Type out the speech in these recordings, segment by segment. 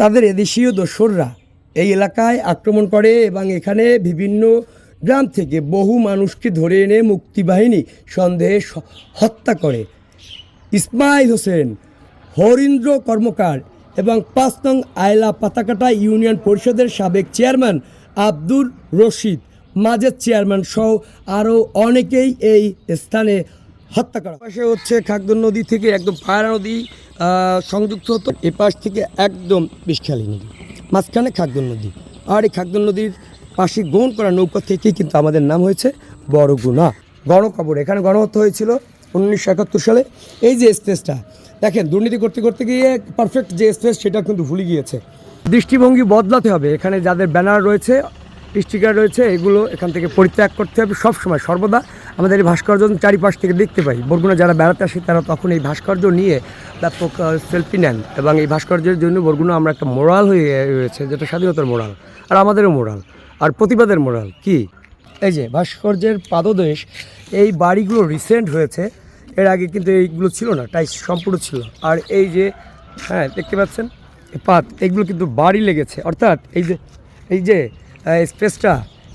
তাদের এদেশীয় দোসররা এই এলাকায় আক্রমণ করে এবং এখানে বিভিন্ন গ্রাম থেকে বহু মানুষকে ধরে এনে মুক্তিবাহিনী সন্দেহে হত্যা করে। ইসমাইল হোসেন, হরিন্দ্র কর্মকার এবং পাঁচ নং আয়লা পাতাকাটা ইউনিয়ন পরিষদের সাবেক চেয়ারম্যান আব্দুর রশিদ মাজেদ চেয়ারম্যান সহ আরও অনেকেই এই স্থানে হত্যা করা। পাশে হচ্ছে খাগদন নদী থেকে একদম পায়রা নদী সংযুক্ত হতো। এ পাশ থেকে একদম বিষখালী নদী, মাঝখানে খাগদন নদী। আর এই খাগদন নদীর পাশে গ্রহণ করা নৌকা থেকেই কিন্তু আমাদের নাম হয়েছে বড়গুনা। গণকবর, এখানে গণহত্যা হয়েছিল উনিশশো একাত্তর সালে। এই যে স্পেসটা, দেখেন, দুর্নীতি করতে করতে গিয়ে পারফেক্ট যে স্পেস সেটা কিন্তু ভুলে গিয়েছে। দৃষ্টিভঙ্গি বদলাতে হবে। এখানে যাদের ব্যানার রয়েছে স্টিকার রয়েছে, এগুলো এখান থেকে পরিত্যাগ করতে হবে সব সময় সর্বদা আমাদের এই ভাস্কর্য চারিপাশ থেকে দেখতে পাই। বরগুনা যারা বেড়াতে আসে, তারা তখন এই ভাস্কর্য নিয়ে ব্যাপক সেলফি নেন এবং এই ভাস্কর্যের জন্য বরগুনা আমরা একটা মোরাল হয়ে রয়েছে, যেটা স্বাধীনতার মোরাল আর আমাদেরও মোরাল আর প্রতিবাদের মোরাল। কি? এই যে ভাস্কর্যের পাদদেশ, এই বাড়িগুলো রিসেন্ট হয়েছে। এর আগে কিন্তু এইগুলো ছিল না টাইস সম্পূর্ণ ছিল। আর এই যে হ্যাঁ দেখতে পাচ্ছেন? পাত, এগুলো কিন্তু বাড়ি লেগেছে। অর্থাৎ এই যে এই যে স্পেসটা,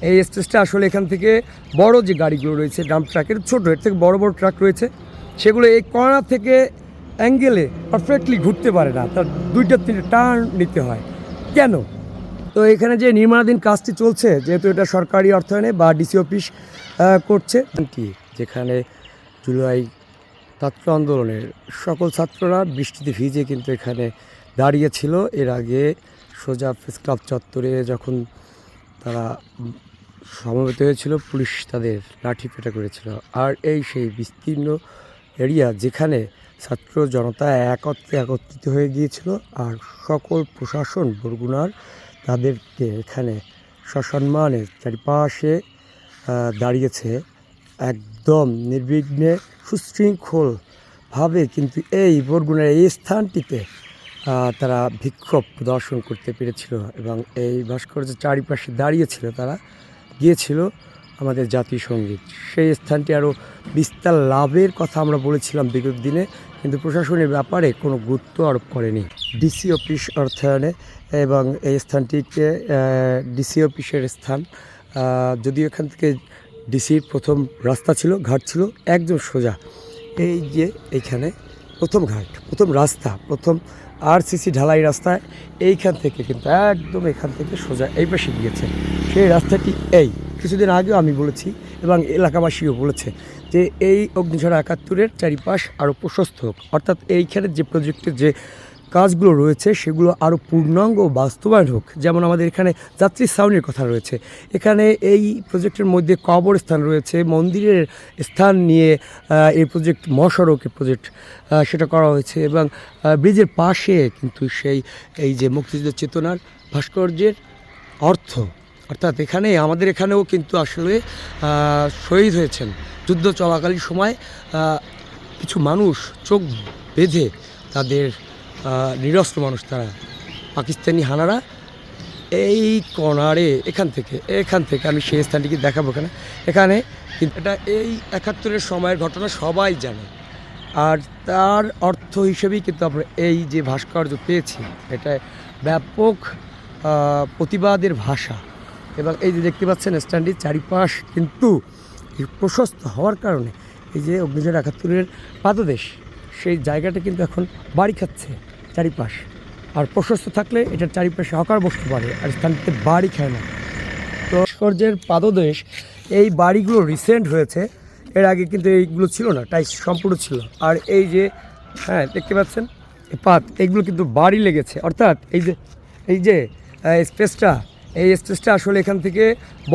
এই স্পেসটা আসলে এখান থেকে বড় যে গাড়িগুলো রয়েছে ডাম্প ট্রাকের ছোটো, এর থেকে বড় বড় ট্রাক রয়েছে, সেগুলো এই কর্নার থেকে অ্যাঙ্গেলে পারফেক্টলি ঘুরতে পারে না। তার দুইটা তিনটে টার্ন নিতে হয়। কেন? তো এখানে যে নির্মাণাধীন কাজটি চলছে, যেহেতু এটা সরকারি অর্থায়নে বা ডিসি অফিস করছে। কি? যেখানে জুলাই ছাত্র আন্দোলনের সকল ছাত্ররা বৃষ্টিতে ভিজে কিন্তু এখানে দাঁড়িয়েছিল। এর আগে সোজা প্রেস ক্লাব চত্বরে যখন তারা সমবেত হয়েছিল, পুলিশ তাদের লাঠি পেটা করেছিল। আর এই সেই বিস্তীর্ণ এরিয়া যেখানে ছাত্র জনতা একত্রে একত্রিত হয়ে গিয়েছিল আর সকল প্রশাসন বরগুনার তাদেরকে এখানে সসম্মানে চারিপাশে দাঁড়িয়েছে একদম নির্বিঘ্নে সুশৃঙ্খলভাবে। কিন্তু এই বরগুনার এই স্থানটিতে তারা বিক্ষোভ প্রদর্শন করতে পেরেছিল এবং এই ভাস্কর্যের চারিপাশে দাঁড়িয়েছিল তারা, গিয়েছিল আমাদের জাতীয় সংগীত। সেই স্থানটি আরও বিস্তার লাভের কথা আমরা বলেছিলাম বিগত দিনে, কিন্তু প্রশাসনের ব্যাপারে কোনো গুরুত্ব আরোপ করেনি। ডিসি অফিস অর্থায়নে এবং এই স্থানটিকে ডিসি অফিসের স্থান যদিও এখান থেকে ডিসির প্রথম রাস্তা ছিল, ঘাট ছিল, একদম সোজা। এই যে এইখানে প্রথম ঘাট, প্রথম রাস্তা, প্রথম আর সিসি ঢালাই রাস্তায় এইখান থেকে কিন্তু একদম এখান থেকে সোজা এই পাশে গিয়েছে। সেই রাস্তাটি এই। কিছুদিন আগেও আমি বলেছি এবং এলাকাবাসীও বলেছে যে এই অগ্নিঝরা একাত্তরের চারিপাশ আরও প্রশস্ত। হোক অর্থাৎ এইখানের যে প্রজেক্টের যে কাজগুলো রয়েছে, সেগুলো আরও পূর্ণাঙ্গ বাস্তবায়ন হোক। যেমন আমাদের এখানে যাত্রী ছাউনির কথা রয়েছে। এখানে এই প্রজেক্টের মধ্যে কবরস্থান রয়েছে, মন্দিরের স্থান নিয়ে এই প্রজেক্ট মহাসড়কের প্রজেক্ট সেটা করা হয়েছে এবং ব্রিজের পাশে কিন্তু সেই, এই যে মুক্তিযুদ্ধ চেতনার ভাস্কর্যের অর্থ। অর্থাৎ এখানে, আমাদের এখানেও কিন্তু আসলে শহীদ হয়েছেন। যুদ্ধ চলাকালীন সময় কিছু মানুষ চোখ বেঁধে তাদের নিরস্ত্র মানুষ তারা। পাকিস্তানি হানারা এই কর্নারে এখান থেকে এখান থেকে আমি সেই স্থানটিকে দেখাবো এখানে। এখানে কিন্তু এটা এই একাত্তরের সময়ের ঘটনা সবাই জানে। আর তার অর্থ হিসেবেই কিন্তু আমরা এই যে ভাস্কর্য পেয়েছি, এটা ব্যাপক প্রতিবাদের ভাষা। এবং এই যে দেখতে পাচ্ছেন স্ট্যান্ডটির চারিপাশ কিন্তু প্রশস্ত হওয়ার কারণে এই যে অগ্নিঝড় একাত্তরের পাদদেশ, সেই জায়গাটা কিন্তু এখন বাড়ি খাচ্ছে। চারিপাশ। আর প্রশস্ত থাকলে এটার চারিপাশে হকার বসতে পারে আর স্থানটিতে বাড়ি খায় না। তো ভাস্কর্যের পাদদেশ এই বাড়িগুলো রিসেন্ট হয়েছে। এর আগে কিন্তু এইগুলো ছিল না টাইস সম্পূর্ণ ছিল। আর এই যে হ্যাঁ দেখতে পাচ্ছেন? পাত এগুলো কিন্তু বাড়ি লেগেছে। অর্থাৎ এই যে এই যে স্পেসটা, এই স্পেসটা আসলে এখান থেকে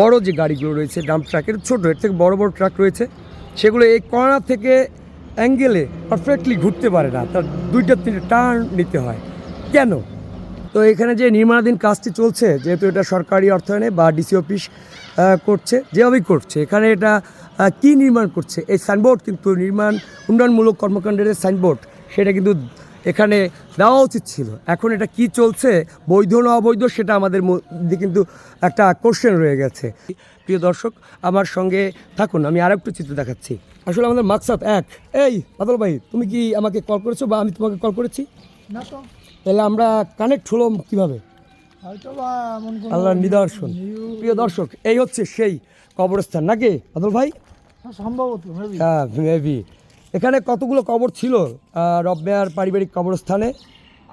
বড় যে গাড়িগুলো রয়েছে ডাম্প ট্রাকের ছোটো, এর থেকে বড় বড় ট্রাক রয়েছে। সেগুলো এই কর্নার থেকে অ্যাঙ্গেলে পারফেক্টলি ঘুরতে পারে না। তার দুইটা তিনটে টার্ন নিতে হয়। কেন? তো এখানে যে নির্মাণাধীন কাজটি চলছে, যেহেতু এটা সরকারি অর্থায়নে বা ডিসি অফিস করছে, যেভাবেই করছে, এখানে এটা কি নির্মাণ করছে? এই সাইনবোর্ড কিন্তু নির্মাণ, উন্নয়নমূলক কর্মকাণ্ডের সাইনবোর্ড সেটা কিন্তু এখানে দেওয়া উচিত ছিল। এখন এটা কি চলছে বৈধ না অবৈধ সেটা আমাদের মধ্যে কিন্তু একটা কোশ্চেন রয়ে গেছে। প্রিয় দর্শক আমার সঙ্গে থাকুন আমি আর একটু চিত্র দেখাচ্ছি। আসলে আমাদের মাকসাদ এক। এই বাদল ভাই তুমি কি আমাকে কল করেছ বা আমি তোমাকে কল করেছি? না তো। তাহলে আমরা কানেক্ট হলাম কীভাবে? আল্লাহর নিদর্শন। প্রিয় দর্শক এই হচ্ছে সেই কবরস্থান নাকি আদল ভাই? হ্যাঁ, সম্ভবত হ্যাঁ মেবি এখানে কতগুলো কবর ছিল? রব্বেয়ার পারিবারিক কবরস্থানে?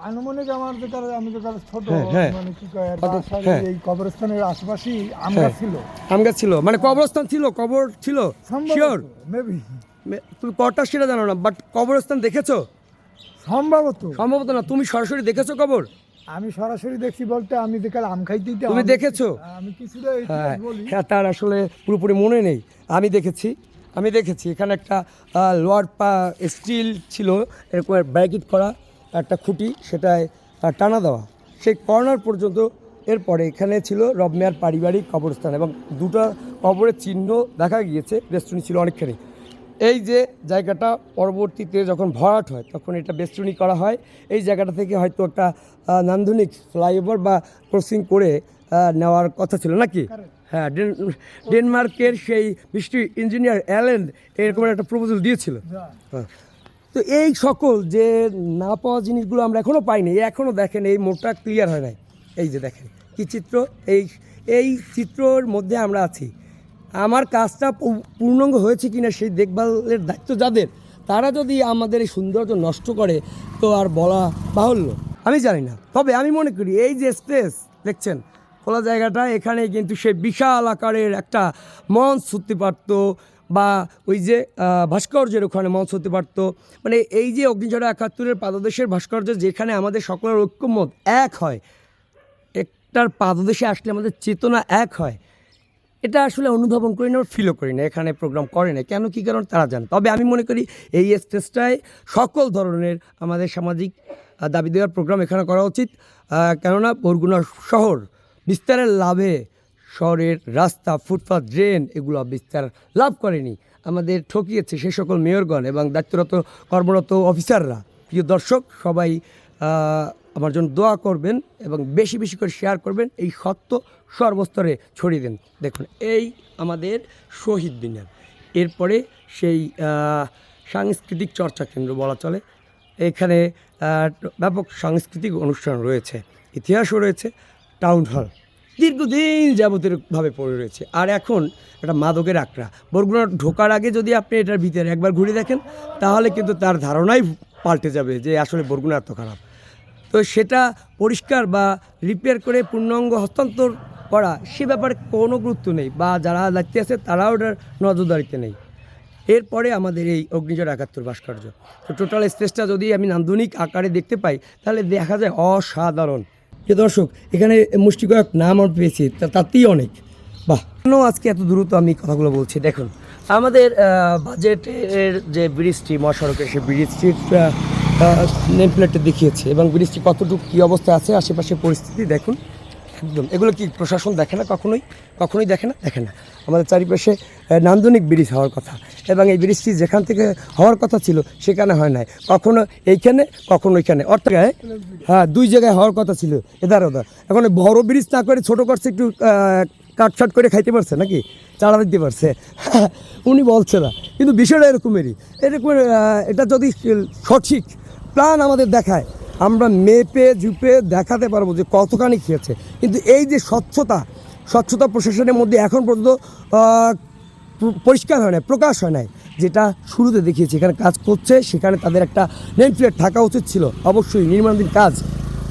আনুমানিক আমার যেটা আমি যেটা ছোট। মানে কি কয় হ্যাঁ। এই কবরস্থানের আশেপাশেই হ্যাঁ। ছিল। আম গাছ ছিল। মানে কবরস্থান ছিল কবর ছিল? শিওর মেবি তুমি কটা সেটা জানো না বাট কবরস্থান দেখেছ? সম্ভবত। সম্ভবত না তুমি সরাসরি দেখেছ কবর? আমি সরাসরি দেখছি বলতে আমি যেকাল আম খাইতেই তুমি আমি- দেখেছ? আমি কিছুটা হ্যাঁ তার আসলে পুরোপুরি মনে নেই। আমি দেখেছি। আমি দেখেছি, এখানে একটা লোয়ার পা স্টিল ছিল, এরকম ব্যাকিট করা, একটা খুঁটি, সেটায় টানা দেওয়া। সেই কর্নার পর্যন্ত, এরপরে এখানে ছিল রবমিয়ার পারিবারিক কবরস্থান এবং দুটো কবরের চিহ্ন দেখা গিয়েছে, বেষ্টনী ছিল অনেকখানি। এই যে জায়গাটা পরবর্তীতে যখন ভরাট হয়, তখন এটা বেষ্টনী করা হয়। এই জায়গাটা থেকে হয়তো একটা নান্দনিক ফ্লাইওভার বা ক্রসিং করে নেওয়ার কথা ছিল, নাকি? হ্যাঁ ডেন- ডেনমার্কের সেই বৃষ্টি ইঞ্জিনিয়ার অ্যালেন এরকম একটা প্রপোজাল দিয়েছিল হ্যাঁ। তো এই সকল যে না পাওয়া জিনিসগুলো আমরা এখনও পাইনি এখনও দেখেন এই মোড়টা ক্লিয়ার হয় নাই। এই যে দেখেন কি চিত্র? এই এই চিত্রর মধ্যে আমরা আছি। আমার কাজটা পূর্ণাঙ্গ হয়েছে কিনা সেই দেখভালের দায়িত্ব যাদের তারা যদি আমাদের এই সৌন্দর্য নষ্ট করে তো আর বলা বাহুল্য। আমি জানি না। তবে আমি মনে করি এই যে স্পেস দেখছেন? খোলা জায়গাটা, এখানে কিন্তু সে বিশাল আকারের একটা মঞ্চ হতে পারতো বা ওই যে ভাস্কর্যের ওখানে মঞ্চ হতে পারতো। মানে এই যে অগ্নিঝড়া একাত্তরের পাদদেশের ভাস্কর্য যেখানে আমাদের সকলের ঐক্যমত এক হয়, একটার পাদদেশে আসলে আমাদের চেতনা এক হয়, এটা আসলে অনুধাবন করি না ফিলও করি না, এখানে প্রোগ্রাম করে না। কেন, কী কারণ তারা জানে। তবে আমি মনে করি এই স্টেজটায় সকল ধরনের আমাদের সামাজিক দাবি দেওয়ার প্রোগ্রাম এখানে করা উচিত। কেননা বরগুনা শহর বিস্তারের লাভে শহরের রাস্তা ফুটপাথ ড্রেন এগুলো বিস্তার লাভ করেনি। আমাদের ঠকিয়েছে সে সকল মেয়রগণ এবং দায়িত্বরত কর্মরত অফিসাররা। প্রিয় দর্শক, সবাই আমার জন্য দোয়া করবেন এবং বেশি বেশি করে শেয়ার করবেন। এই সত্য সর্বস্তরে ছড়িয়ে দেন। দেখুন, এই আমাদের শহীদ মিনার এরপরে সেই সাংস্কৃতিক চর্চা কেন্দ্র বলা চলে। এখানে ব্যাপক সাংস্কৃতিক অনুষ্ঠান রয়েছে, ইতিহাসও রয়েছে। টাউন হল দীর্ঘদিন যাবতীয়ভাবে পড়ে রয়েছে। আর এখন একটা মাদকের আঁকড়া বরগুনা ঢোকার আগে যদি আপনি এটার ভিতরে একবার ঘুরে দেখেন, তাহলে কিন্তু তার ধারণাই পাল্টে যাবে যে আসলে বরগুনা এত খারাপ। তো সেটা পরিষ্কার বা রিপেয়ার করে পূর্ণাঙ্গ হস্তান্তর করা, সে ব্যাপারে কোনো গুরুত্ব নেই বা যারা দায়িত্বে আছে, তারাও ওটার নজরদারিতে নেই। এরপরে আমাদের এই অগ্নিঝড় একাত্তর ভাস্কর্য। তো টোটাল স্পেসটা যদি আমি নান্দনিক আকারে দেখতে পাই, তাহলে দেখা যায় অসাধারণ। যে দর্শক, এখানে মুষ্টি নাম আমি পেয়েছি তাতেই অনেক। বাহ। কেন আজকে এত দ্রুত আমি কথাগুলো বলছি? দেখুন, আমাদের বাজেটের যে ব্রিজটি মহাসড়কে সেই ব্রিজটির নেম প্লেটটা দেখিয়েছে, এবং ব্রিজটি কতটুকু কী অবস্থায় আছে আশেপাশে পরিস্থিতি দেখুন। একদম। এগুলো কি প্রশাসন দেখে না কখনোই? কখনোই দেখে না? দেখে না। আমাদের চারিপাশে নান্দনিক ব্রিজ হওয়ার কথা। এবং এই ব্রিজটি যেখান থেকে হওয়ার কথা ছিল, সেখানে হয় নাই। কখনো এইখানে, কখনো ওইখানে। অর্থাৎ হ্যাঁ দুই জায়গায় হওয়ার কথা ছিল এদার ওদার এখন বড় ব্রিজ না করে ছোটো করছে, একটু কাটছাট করে খাইতে পারছে নাকি? চাড়া দিতে পারছে। উনি বলছে না। কিন্তু বিষয়টা এরকমেরই। এরকম এটা যদি সঠিক প্ল্যান আমাদের দেখায় আমরা মেপে জুপে দেখাতে পারব যে কতখানি খেয়েছে। কিন্তু এই যে স্বচ্ছতা স্বচ্ছতা প্রশাসনের মধ্যে এখন পর্যন্ত পরিষ্কার হয় নাই, প্রকাশ হয় নাই। যেটা শুরুতে দেখিয়েছি, এখানে কাজ করছে, সেখানে তাদের একটা নেম প্লেট থাকা উচিত ছিল। অবশ্যই নির্মাণাধীন কাজ,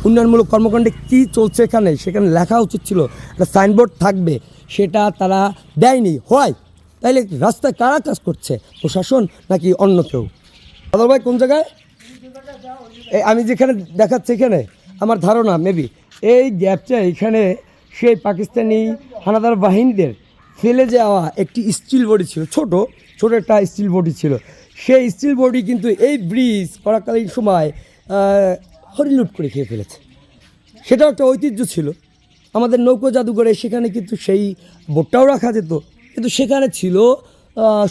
উন্নয়নমূলক কর্মকাণ্ডে কী চলছে এখানে, সেখানে লেখা উচিত ছিল, একটা সাইনবোর্ড থাকবে, সেটা তারা দেয়নি, হয়। তাইলে রাস্তায় কারা কাজ করছে, প্রশাসন নাকি অন্য কেউ? আদর ভাই, কোন জায়গায়? আমি যেখানে দেখাচ্ছি এখানে, আমার ধারণা মেবি এই গ্যাপটা এখানে সেই পাকিস্তানি হানাদার বাহিনীদের ফেলে যাওয়া একটি স্টিল বডি ছিল, ছোট ছোট একটা স্টিল বডি ছিল। সেই স্টিল বডি কিন্তু এই ব্রিজ করাকালীন সময় হরিলুট করে খেয়ে ফেলেছে। সেটাও একটা ঐতিহ্য ছিল। আমাদের নৌকো জাদুঘরে সেখানে কিন্তু সেই বোটটাও রাখা যেত। কিন্তু সেখানে ছিল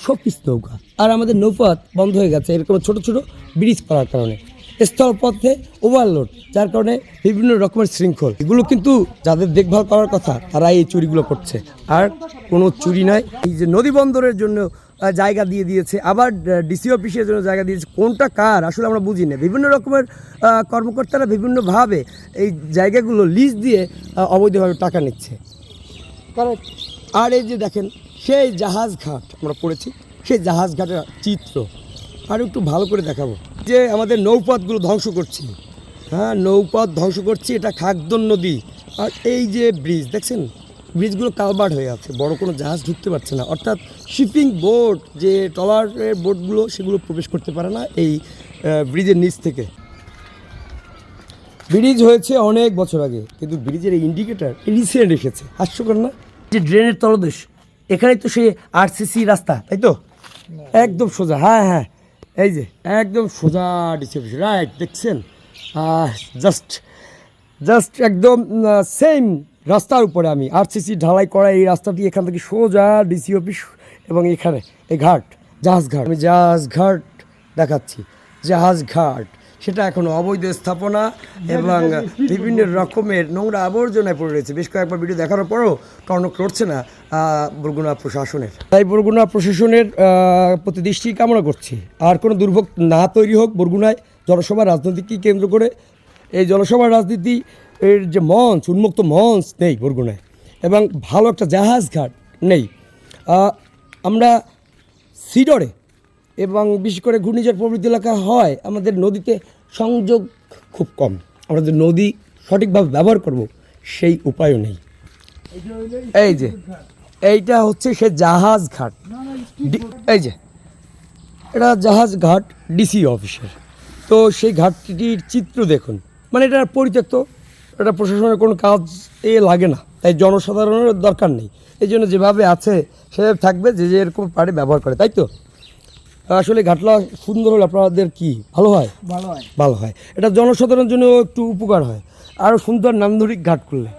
শোপিস নৌকা। আর আমাদের নৌপথ বন্ধ হয়ে গেছে, এরকম ছোট ছোট ব্রিজ করার কারণে। স্থলপথে ওভারলোড যার কারণে বিভিন্ন রকমের শৃঙ্খল। এগুলো কিন্তু যাদের দেখভাল করার কথা তারা এই চুরিগুলো করছে। আর কোনো চুরি নয় এই যে নদী বন্দরের জন্য জায়গা দিয়ে দিয়েছে, আবার ডিসি অফিসের জন্য জায়গা দিয়েছে, কোনটা কার? আসলে আমরা বুঝি না। বিভিন্ন রকমের কর্মকর্তারা বিভিন্নভাবে এই জায়গাগুলো লিজ দিয়ে অবৈধভাবে টাকা নিচ্ছে। কারণ, আর এই যে দেখেন সেই জাহাজ ঘাট, আমরা পড়েছি, সেই জাহাজ ঘাটের চিত্র। আর একটু ভালো করে দেখাবো। যে আমাদের নৌপথগুলো ধ্বংস করছি। হ্যাঁ নৌপথ ধ্বংস করছি, এটা খাগদন নদী। আর এই যে ব্রিজ, দেখছেন? ব্রিজগুলো কালবার্ড হয়ে আছে, বড় কোনো জাহাজ ঢুকতে পারছে না। অর্থাৎ শিপিং বোট, যে ট্রলারের বোটগুলো, সেগুলো প্রবেশ করতে পারে না এই ব্রিজের নিচ থেকে। ব্রিজ হয়েছে অনেক বছর আগে, কিন্তু ব্রিজের এই ইন্ডিকেটার রিসেন্ট এসেছে। হাস্যকর না? যে ড্রেনের তলদেশ এখানেই তো সেই আরসিসি রাস্তা তাই তো? একদম সোজা হ্যাঁ হ্যাঁ এই যে একদম সোজা ডিসি অফিস রাইট দেখছেন জাস্ট জাস্ট একদম সেম রাস্তার উপরে আমি আরসিসি ঢালাই করা এই রাস্তাটি এখান থেকে সোজা ডিসি অফিস এবং এখানে এই ঘাট জাহাজ ঘাট। আমি জাহাজ ঘাট দেখাচ্ছি জাহাজ ঘাট। সেটা এখন অবৈধ স্থাপনা এবং বিভিন্ন রকমের নোংরা আবর্জনায় পড়ে রয়েছে। বেশ কয়েকবার ভিডিও দেখানোর পরও টনক লড়ছে না বরগুনা প্রশাসনের। তাই বরগুনা প্রশাসনের প্রতি দৃষ্টি কামনা করছি। আর কোনো দুর্ভোগ না তৈরি হোক বরগুনায় জনসভা রাজনীতিকে কেন্দ্র করে। এই জনসভা রাজনীতি এর যে মঞ্চ উন্মুক্ত মঞ্চ নেই বরগুনায় এবং ভালো একটা জাহাজ ঘাট নেই। আমরা সিডরে এবং বিশেষ করে ঘূর্ণিঝড় প্রবৃত্তি এলাকা হয় আমাদের নদীতে সংযোগ খুব কম। আমরা যে নদী সঠিকভাবে ব্যবহার করব, সেই উপায়ও নেই। এই যে, এইটা হচ্ছে সে জাহাজ ঘাট। এই যে, এটা জাহাজ ঘাট ডিসি অফিসের। তো সেই ঘাটটির চিত্র দেখুন। মানে এটা পরিত্যক্ত, এটা প্রশাসনের কোনো কাজ এ লাগে না। তাই জনসাধারণের দরকার নেই। এই জন্য যেভাবে আছে, সেভাবে থাকবে যে যে এরকম পারে ব্যবহার করে, তাই তো? আসলে ঘাটলা সুন্দর হলে আপনাদের কি? ভালো হয়? ভালো হয়। ভালো হয়। এটা জনসাধারণের জন্য একটু উপকার হয়। আরও সুন্দর নান্দনিক ঘাট করলে।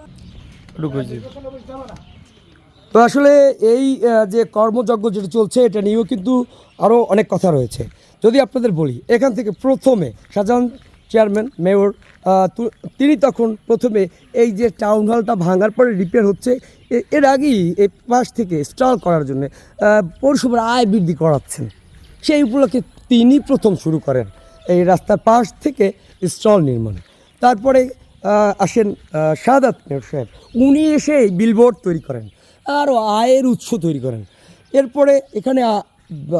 তো আসলে এই যে কর্মযজ্ঞ যেটা চলছে এটা নিয়েও কিন্তু আরও অনেক কথা রয়েছে। যদি আপনাদের বলি এখান থেকে প্রথমে শাহজাহান চেয়ারম্যান মেয়র তিনি তখন প্রথমে এই যে টাউন হলটা ভাঙার পরে রিপেয়ার হচ্ছে এ- এর আগেই এই পাশ থেকে স্টল করার জন্য পৌরসভার আয় বৃদ্ধি করাচ্ছেন। সেই উপলক্ষে তিনি প্রথম শুরু করেন এই রাস্তার পাশ থেকে স্টল নির্মাণে। তারপরে আসেন সাদাত মেয়র সাহেব। উনি এসে বিলবোর্ড তৈরি করেন, আরও আয়ের উৎস তৈরি করেন। এরপরে এখানে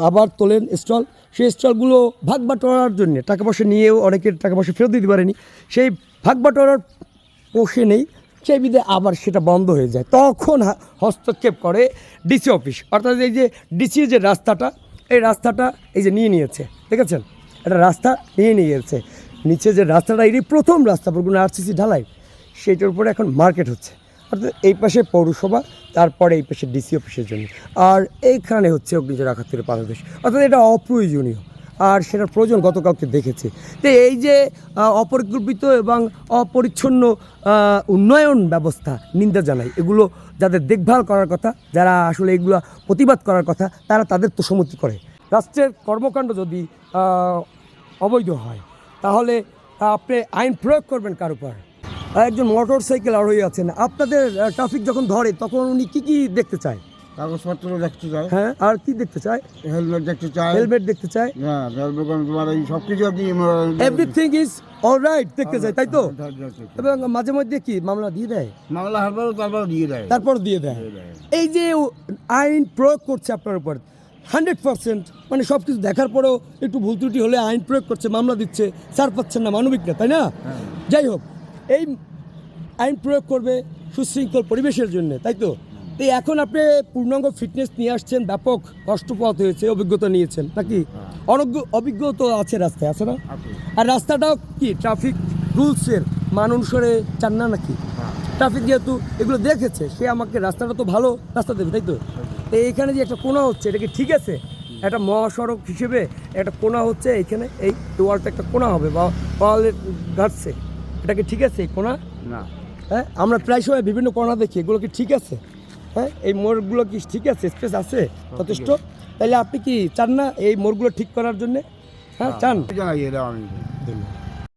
আবার তোলেন স্টল। সেই স্টলগুলো ভাগ বাটোয়ারার জন্য। টাকা পয়সা নিয়েও অনেকের টাকা পয়সা ফেরত দিতে পারেনি। সেই ভাগ বাটোয়ারার পোষে নেই, সেই বিধে আবার সেটা বন্ধ হয়ে যায়। তখন হস্তক্ষেপ করে ডিসি অফিস। অর্থাৎ এই যে ডিসি যে রাস্তাটা এই রাস্তাটা এই যে নিয়ে নিয়েছে, দেখেছেন? এটা রাস্তা নিয়ে নিয়েছে। নিচে যে রাস্তাটা এটি প্রথম রাস্তা বরগুনা আরসিসি ঢালাই। সেইটার উপরে এখন মার্কেট হচ্ছে। অর্থাৎ এই পাশে পৌরসভা, তারপরে এই পাশে ডিসি অফিসের জন্য আর এইখানে হচ্ছে অগ্নিজোর একাত্তরের পাদদেশ অর্থাৎ এটা অপ্রয়োজনীয়। আর সেটার প্রয়োজন গতকালকে দেখেছি। তো এই যে অপরিকল্পিত এবং অপরিচ্ছন্ন উন্নয়ন ব্যবস্থা নিন্দা জানাই, এগুলো যাদের দেখভাল করার কথা, যারা আসলে এগুলো প্রতিবাদ করার কথা, তারা তাদের তোষমতি করে। রাষ্ট্রের কর্মকাণ্ড যদি অবৈধ হয়, তাহলে আপনি আইন প্রয়োগ করবেন কার উপর? একজন মোটর সাইকেল আরোহী আছেন, আপনাদের ট্রাফিক যখন ধরে, তখন উনি কী কী দেখতে চায়? কাগজপত্র দেখতে চাই। হ্যাঁ আর কি দেখতে চায় হেলমেট দেখতে চাই। হেলমেট দেখতে চায় হ্যাঁ হেলমেট তোমার এই সব কিছু আপনি এভরিথিং ইজ অলরাইট দেখতে চায় তাই তো? এবং মাঝে মধ্যে কি মামলা দিয়ে দেয়? মামলা হারবারও তারপর দিয়ে দেয়। তারপর দিয়ে দেয়। এই যে আইন প্রয়োগ করছে আপনার উপর হান্ড্রেড পার্সেন্ট মানে সব কিছু দেখার পরেও একটু ভুল ত্রুটি হলে আইন প্রয়োগ করছে মামলা দিচ্ছে ছাড় পাচ্ছেন না মানবিক না তাই না? যাই হোক এই আইন প্রয়োগ করবে সুশৃঙ্খল পরিবেশের জন্য তাই তো? তো এখন আপনি পূর্ণাঙ্গ ফিটনেস নিয়ে আসছেন ব্যাপক কষ্টপথ হয়েছে অভিজ্ঞতা নিয়েছেন নাকি? অনজ্ঞ অভিজ্ঞ তো আছে রাস্তায় আছে না? আর রাস্তাটাও কি ট্রাফিক রুলসের মান অনুসারে চান না নাকি? ট্রাফিক যেহেতু এগুলো দেখেছে সে আমাকে রাস্তাটা তো ভালো রাস্তা দেবে তাই তো? তো এইখানে যে একটা কোনা হচ্ছে এটা কি ঠিক আছে? একটা মহাসড়ক হিসেবে একটা কোনা হচ্ছে এইখানে এই ওয়ালটা একটা কোনা হবে বা ওয়ালের ঘাটছে। এটা কি ঠিক আছে কোনা না। হ্যাঁ আমরা প্রায় সময় বিভিন্ন কোনা দেখি এগুলো কি ঠিক আছে? হ্যাঁ এই মোড়গুলো কি ঠিক আছে? স্পেস আছে? যথেষ্ট? তাহলে আপনি কি চান না এই মোড়গুলো ঠিক করার জন্যে? হ্যাঁ। চান? জানাই এটা আমি ধন্যবাদ।